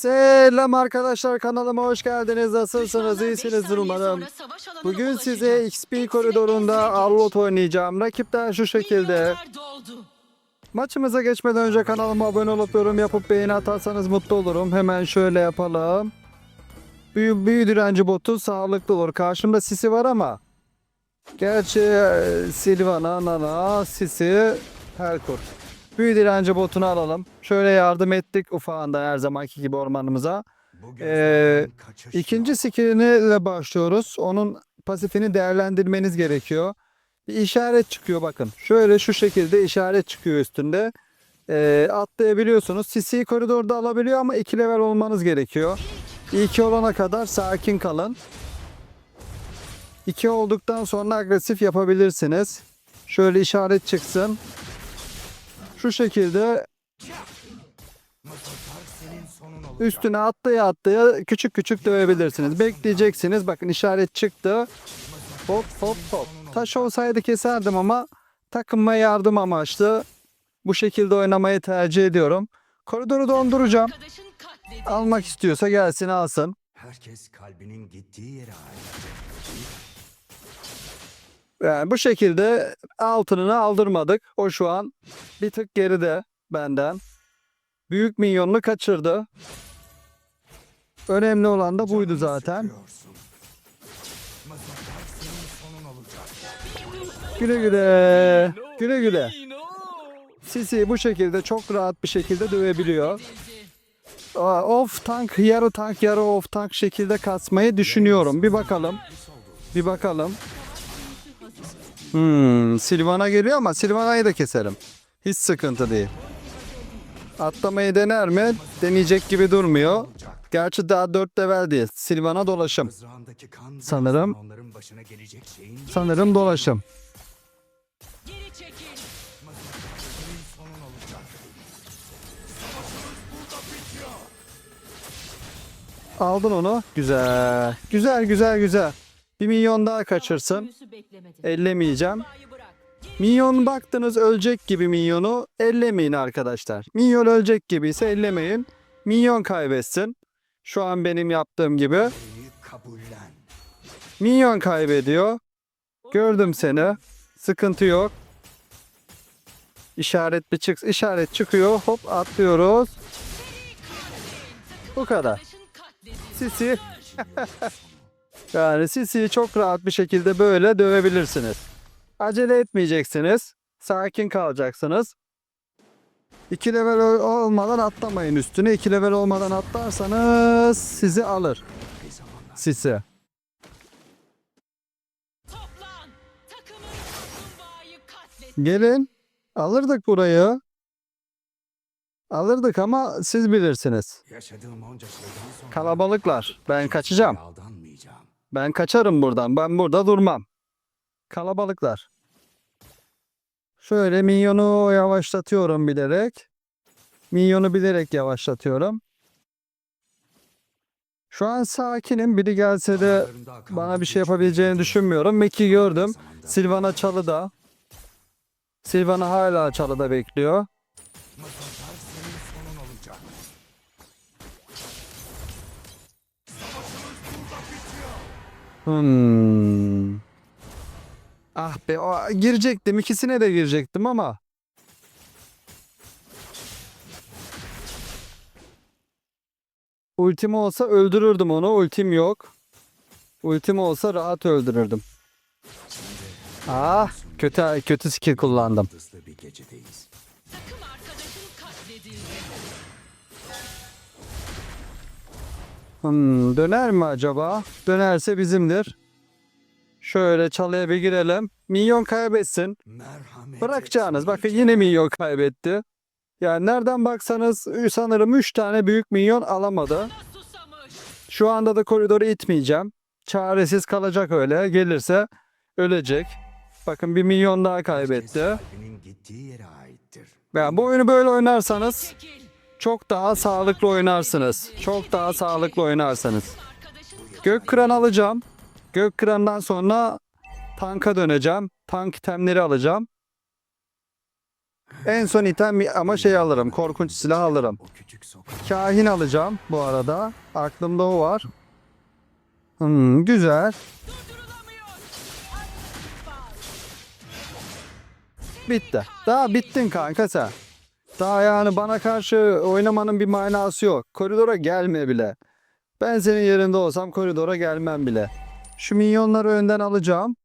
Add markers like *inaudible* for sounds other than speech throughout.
Selam arkadaşlar kanalıma hoş geldiniz. Nasılsınız? İyisinizdir umarım. Bugün size XP koridorunda Arlot oynayacağım. Rakipler şu şekilde. Maçımıza geçmeden önce kanalıma abone olup yorum yapıp beğeni atarsanız mutlu olurum. Hemen şöyle yapalım. Büyü, büyü direnci botu sağlıklı olur. Karşımda Sisi var ama. Gerçi e, Silvana, Nana, Sisi, Helkurt. Büyü direnci botunu alalım. Şöyle yardım ettik ufağında her zamanki gibi ormanımıza. Ee, ikinci skilline başlıyoruz. Onun pasifini değerlendirmeniz gerekiyor. Bir işaret çıkıyor bakın. Şöyle şu şekilde işaret çıkıyor üstünde. Ee, atlayabiliyorsunuz. CC koridorda alabiliyor ama 2 level olmanız gerekiyor. 2 olana kadar sakin kalın. 2 olduktan sonra agresif yapabilirsiniz. Şöyle işaret çıksın. Şu şekilde üstüne atlaya atlaya küçük küçük dövebilirsiniz. Bekleyeceksiniz. Bakın işaret çıktı. Hop hop hop. Taş olsaydı keserdim ama takımma yardım amaçlı bu şekilde oynamayı tercih ediyorum. Koridoru donduracağım. Almak istiyorsa gelsin alsın. Herkes kalbinin gittiği yere ait. Yani bu şekilde altınını aldırmadık. O şu an bir tık geride benden. Büyük minyonunu kaçırdı. Önemli olan da buydu zaten. Güle güle. Güle güle. Sisi bu şekilde çok rahat bir şekilde dövebiliyor. Off tank, yarı tank, yarı off tank şekilde kasmayı düşünüyorum. Bir bakalım. Bir bakalım. Hmm, Silvana geliyor ama Silvana'yı da keserim. Hiç sıkıntı değil. Atlamayı dener mi? Deneyecek gibi durmuyor. Gerçi daha 4 level değil. Silvana dolaşım. Sanırım- Sanırım dolaşım. Aldın onu. Güzel. Güzel güzel güzel. Bir milyon daha kaçırsın. Ellemeyeceğim. Minyon baktınız ölecek gibi minyonu ellemeyin arkadaşlar. Minyon ölecek gibi ise ellemeyin. Minyon kaybetsin. Şu an benim yaptığım gibi. Minyon kaybediyor. Gördüm seni. Sıkıntı yok. İşaret bir çık işaret çıkıyor. Hop atlıyoruz. Bu kadar. Sisi. *laughs* yani Sisi'yi çok rahat bir şekilde böyle dövebilirsiniz. Acele etmeyeceksiniz. Sakin kalacaksınız. 2 level ol- olmadan atlamayın üstüne. 2 level olmadan atlarsanız sizi alır. Sisi. Gelin. Alırdık burayı. Alırdık ama siz bilirsiniz. Kalabalıklar. Ben kaçacağım. Ben kaçarım buradan. Ben burada durmam. Kalabalıklar. Şöyle minyonu yavaşlatıyorum bilerek. Minyonu bilerek yavaşlatıyorum. Şu an sakinim. Biri gelse de bana bir şey yapabileceğini düşünmüyorum. Mek'i gördüm. Silvana çalıda. Silvana hala çalıda bekliyor. Hmm. Ah be o, girecektim. ikisine de girecektim ama. Ultim olsa öldürürdüm onu. Ultim yok. Ultim olsa rahat öldürürdüm. Ah kötü kötü skill kullandım. Hmm, döner mi acaba? Dönerse bizimdir. Şöyle çalıya bir girelim. Minyon kaybetsin. Merhamet Bırakacağınız. Bakın yine minyon kaybetti. Yani nereden baksanız sanırım 3 tane büyük minyon alamadı. Şu anda da koridoru itmeyeceğim. Çaresiz kalacak öyle. Gelirse ölecek. Bakın bir milyon daha kaybetti. Yani bu oyunu böyle oynarsanız Çekil. Çok daha sağlıklı oynarsınız. Çok daha sağlıklı oynarsanız. Gök kıran alacağım. Gök kırandan sonra tanka döneceğim. Tank itemleri alacağım. En son item ama şey alırım. Korkunç silah alırım. Kahin alacağım bu arada. Aklımda o var. Hmm, güzel. Bitti. Daha bittin kanka sen. Daha yani bana karşı oynamanın bir manası yok. Koridora gelme bile. Ben senin yerinde olsam koridora gelmem bile. Şu minyonları önden alacağım.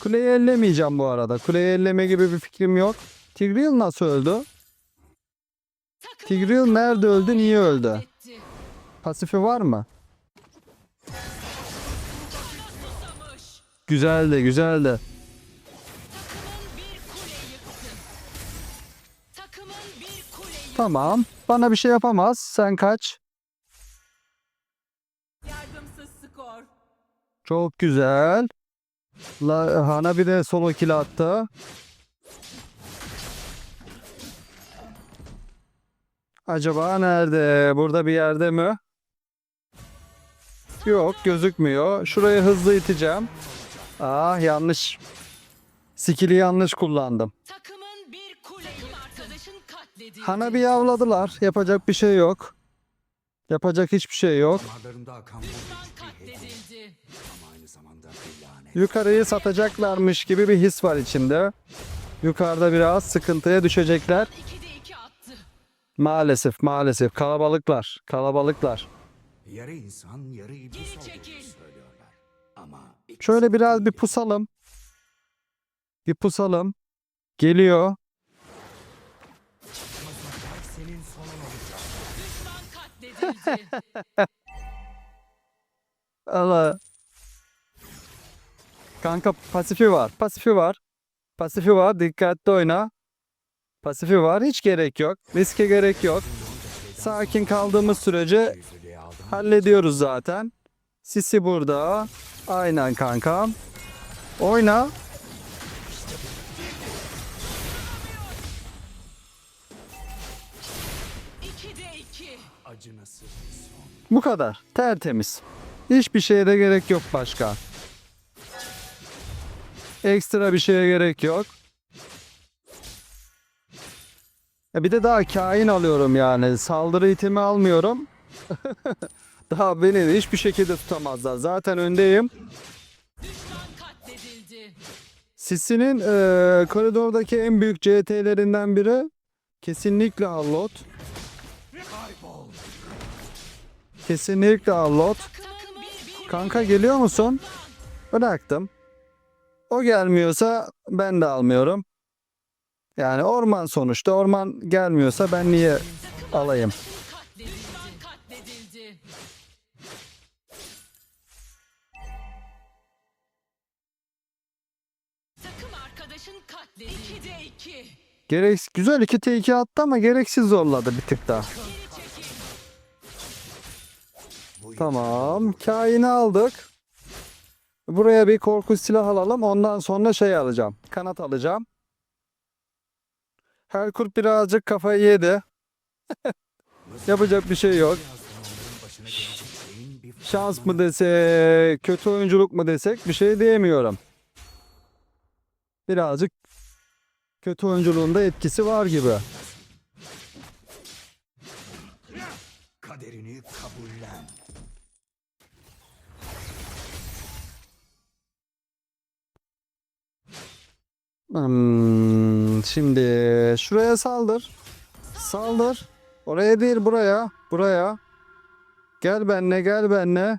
Kuleyi ellemeyeceğim bu arada. Kuleyi elleme gibi bir fikrim yok. Tigreal nasıl öldü? Tigreal nerede öldü, niye öldü? Pasifi var mı? Takımın bir kule yıktı. Tamam. Bana bir şey yapamaz. Sen kaç. Çok güzel. La, Hana bir de solo kill attı. Acaba nerede? Burada bir yerde mi? Yok gözükmüyor. Şurayı hızlı iteceğim. Ah yanlış. Skill'i yanlış kullandım. Takımın bir kule yıktı. arkadaşın katledildi. Hana bir yavladılar. Yapacak bir şey yok. Yapacak hiçbir şey yok. damarlarımda akan bu Düşman güç bir hediye katledildi. ama aynı zamanda bir lanet. Yukarıyı satacaklarmış gibi bir his var içimde. Yukarıda biraz sıkıntıya düşecekler. 2'de 2 attı. Maalesef maalesef kalabalıklar kalabalıklar. Yarı insan yarı iblis Geri olduğunu çekil. söylüyorlar. Şöyle biraz bir pusalım. Bir pusalım. Geliyor. *laughs* Allah. Kanka pasifi var. Pasifi var. Pasifi var. Dikkatli oyna. Pasifi var. Hiç gerek yok. Riske gerek yok. Sakin kaldığımız sürece hallediyoruz zaten. Sisi burada. Aynen kankam. Oyna. İkide 2. Acınası bir son. Bu kadar. Tertemiz. Hiçbir şeye de gerek yok başka. Ekstra bir şeye gerek yok. Ya bir de daha kain alıyorum yani. Saldırı itemi almıyorum. *laughs* daha beni de hiçbir şekilde tutamazlar. Zaten öndeyim. Sisi'nin eee, koridordaki en büyük CT'lerinden biri kesinlikle Allot. Kesinlikle Allot. Kanka geliyor musun? Bıraktım. O gelmiyorsa ben de almıyorum. Yani orman sonuçta. Orman gelmiyorsa ben niye alayım? 2'de 2. Gerek güzel 2 2 attı ama gereksiz zorladı bir tık daha. Tamam. Kain'i aldık. Buraya bir korku silah alalım. Ondan sonra şey alacağım. Kanat alacağım. Herkurt birazcık kafayı yedi. *laughs* Yapacak bir şey yok. Şans mı desek, kötü oyunculuk mu desek bir şey diyemiyorum. Birazcık kötü oyunculuğunda etkisi var gibi. kaderini kabullen. Hmm, şimdi şuraya saldır. Saldır. Oraya değil buraya. Buraya. Gel benle gel benle.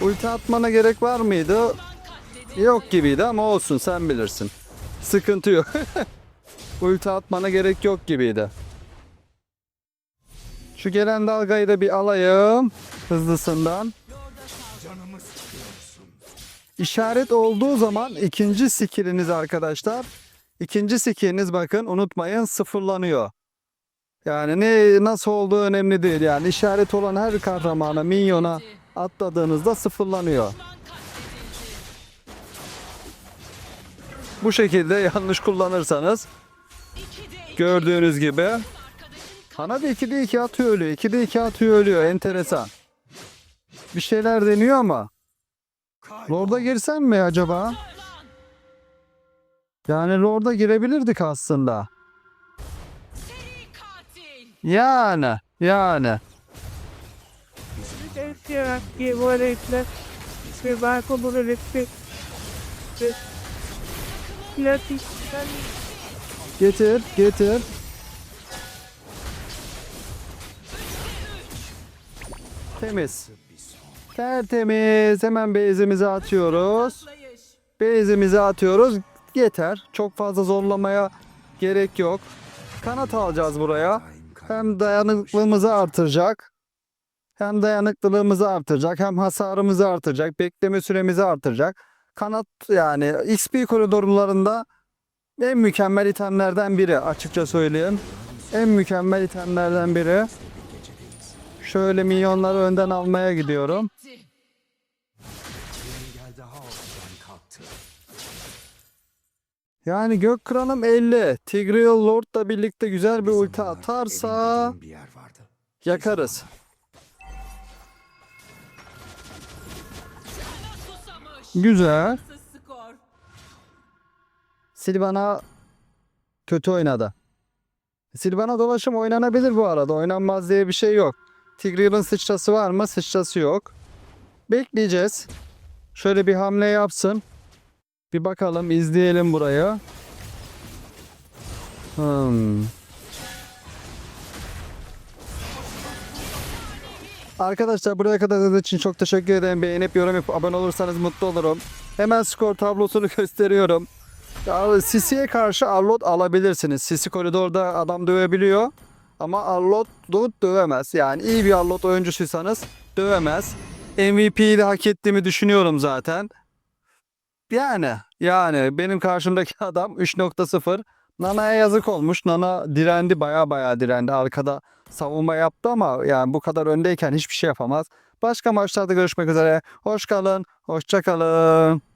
Ulti atmana gerek var mıydı? Yok gibiydi ama olsun sen bilirsin. Sıkıntı yok. *laughs* Ulti atmana gerek yok gibiydi. Şu gelen dalgayı da bir alayım. Hızlısından. İşaret olduğu zaman ikinci skilliniz arkadaşlar. İkinci skilliniz bakın unutmayın sıfırlanıyor. Yani ne nasıl olduğu önemli değil. Yani işaret olan her kahramana, minyona atladığınızda sıfırlanıyor. Bu şekilde yanlış kullanırsanız 2'de 2. gördüğünüz gibi Kanat 2'de 2 atıyor ölüyor. 2'de 2 atıyor ölüyor. Enteresan. Bir şeyler deniyor ama. Lord'a girsem mi acaba? Yani Lord'a girebilirdik aslında. Yani. Yani. Gracias, que vuelve se va como el este. Platicando. Getir. Getir. Temiz. Tertemiz. Hemen bezimizi atıyoruz. Bezimizi atıyoruz. Yeter. Çok fazla zorlamaya gerek yok. Kanat alacağız buraya. Hem dayanıklılığımızı artıracak. Hem dayanıklılığımızı artıracak. Hem hasarımızı artıracak. Bekleme süremizi artıracak. Kanat yani XP koridorlarında en mükemmel itemlerden biri açıkça söyleyeyim. En mükemmel itemlerden biri. Şöyle milyonları önden almaya gidiyorum. Yani gök kralım 50. Tigreal Lord'la birlikte güzel bir ulti atarsa yakarız. Güzel. Silvana kötü oynadı. Silvana dolaşım oynanabilir bu arada. Oynanmaz diye bir şey yok. Tigreal'ın sıçrası var mı? Sıçrası yok. Bekleyeceğiz. Şöyle bir hamle yapsın. Bir bakalım, izleyelim burayı. Hmm. Arkadaşlar buraya kadar izlediğiniz için çok teşekkür ederim. Beğenip yorum yapıp abone olursanız mutlu olurum. Hemen skor tablosunu *laughs* gösteriyorum. Sisi'ye karşı Arlot alabilirsiniz. Sisi koridorda adam dövebiliyor. Ama Arlot da dövemez. Yani iyi bir Arlot oyuncusuysanız dövemez. MVP'yi de hak ettiğimi düşünüyorum zaten. Yani yani benim karşımdaki *laughs* adam 3.0. Nana'ya yazık olmuş. Nana direndi baya baya direndi. Arkada savunma yaptı ama yani bu kadar öndeyken hiçbir şey yapamaz. Başka maçlarda görüşmek üzere. Hoş kalın. Hoşça kalın.